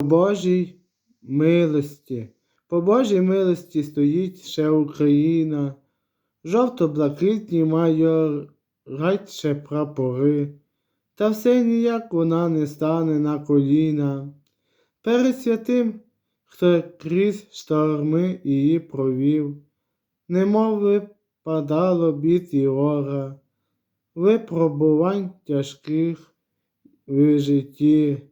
Божій милості. По Божій милості стоїть ще Україна. Жовто-блакитні має радше прапори. Та все ніяк вона не стане на коліна. Перед святим, хто крізь шторми її провів, немов випадало бід і гора, випробувань тяжких в житті.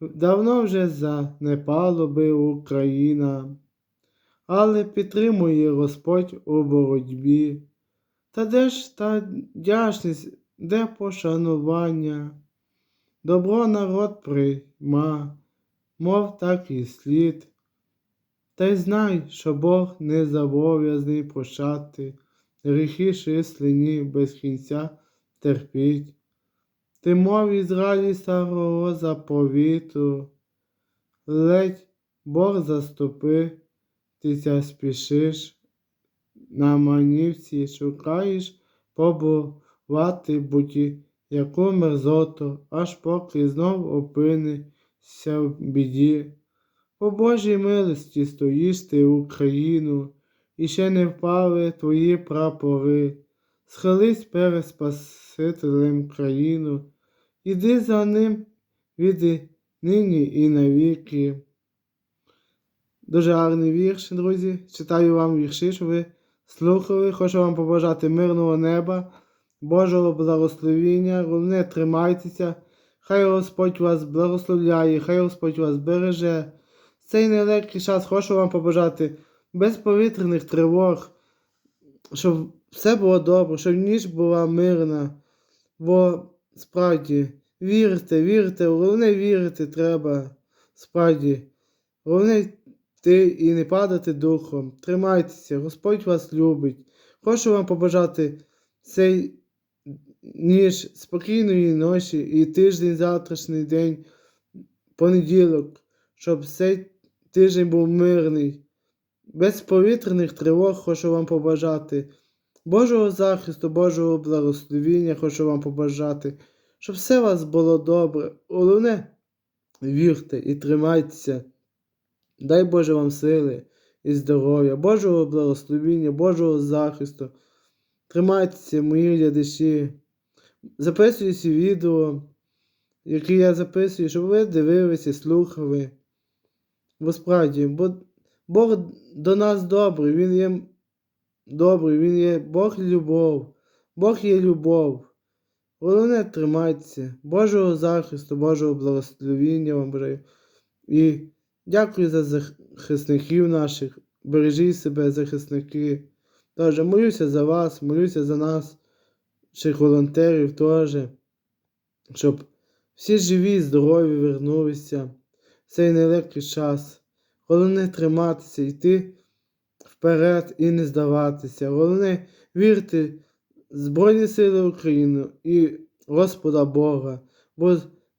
Давно вже занепало би Україна, але підтримує Господь у боротьбі. Та де ж та вдячність, де пошанування? Добро народ прийма, мов так і слід. Та й знай, що Бог не зобов'язаний прощати, гріхи численні без кінця терпіть. Ти мов Ізраїлі старого заповіту, ледь Бог заступитися спішиш, на манівці шукаєш побувати буті яку мерзоту, аж поки знов опинишся в біді. По Божій милості стоїш ти Україну, і ще не впали твої прапори. Схились перед Спасителем країну, іди за ним від нині і навіки. Дуже гарний вірш, друзі. Читаю вам вірші, що ви слухали. Хочу вам побажати мирного неба, Божого благословіння. Головне, тримайтеся. Хай Господь вас благословляє, хай Господь вас береже. Цей нелегкий час хочу вам побажати безповітряних тривог, щоб все було добре, щоб ніч була мирна. Бо справді вірте, вірте, головне вірити треба. Справді, головне йти і не падати духом. Тримайтеся, Господь вас любить. Хочу вам побажати цей ніж спокійної ночі і тиждень, завтрашній день, понеділок, щоб цей тиждень був мирний. Без повітряних тривог хочу вам побажати. Божого захисту, Божого благословіння хочу вам побажати, щоб все у вас було добре. Головне, вірте і тримайтеся. Дай Боже вам сили і здоров'я, Божого благословіння, Божого захисту. Тримайтеся, мої глядачі. Записую ці відео, які я записую, щоб ви дивилися, слухали. Бо справді, бо Бог до нас добрий, Він є добрий, Він є Бог любов, Бог є любов. Головне тримайтеся, Божого захисту, Божого благословіння вам бажаю. І дякую за захисників наших. Бережіть себе, захисники. Тож молюся за вас, молюся за нас, всіх волонтерів теж, щоб всі живі, здорові вернулися в цей нелегкий час. Головне триматися, йти вперед і не здаватися. Головне вірити в Збройні Сили України і Господа Бога. Бо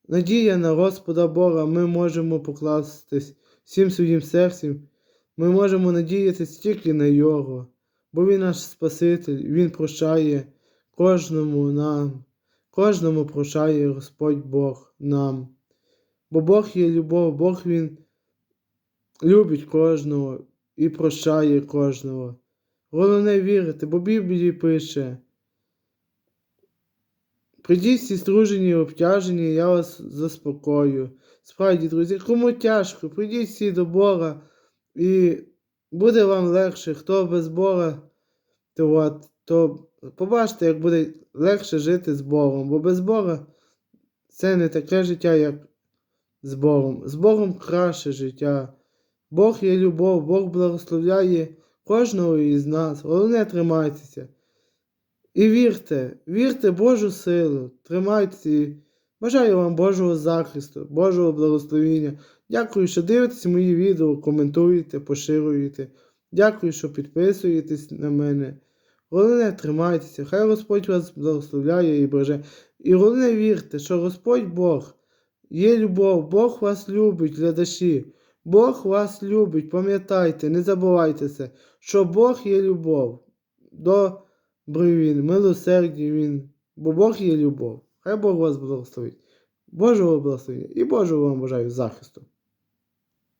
надія на Господа Бога ми можемо покластись всім своїм серцем. Ми можемо надіятися тільки на Його, бо Він наш Спаситель, Він прощає кожному нам, кожному прощає Господь Бог нам. Бо Бог є любов, Бог Він любить кожного і прощає кожного. Головне вірити, бо Біблії пише. Прийдіть всі стружені і обтяжені, я вас заспокою. Справді, друзі, кому тяжко, прийдіть всі до Бога, і буде вам легше, хто без Бога, то, от, то побачите, як буде легше жити з Богом. Бо без Бога це не таке життя, як з Богом. З Богом краще життя. Бог є любов, Бог благословляє кожного із нас. Головне тримайтеся. І вірте, вірте Божу силу, тримайтеся. Бажаю вам Божого захисту, Божого благословіння. Дякую, що дивитесь мої відео, коментуєте, поширюєте. Дякую, що підписуєтесь на мене. Головне, тримайтеся, хай Господь вас благословляє і береже. І головне вірте, що Господь Бог є любов, Бог вас любить, глядачі. Бог вас любить, пам'ятайте, не забувайте це, що Бог є любов. Добрий Він, милосердний Він, бо Бог є любов. Хай Бог вас благословить. Божого благословення і Божого вам бажаю захисту.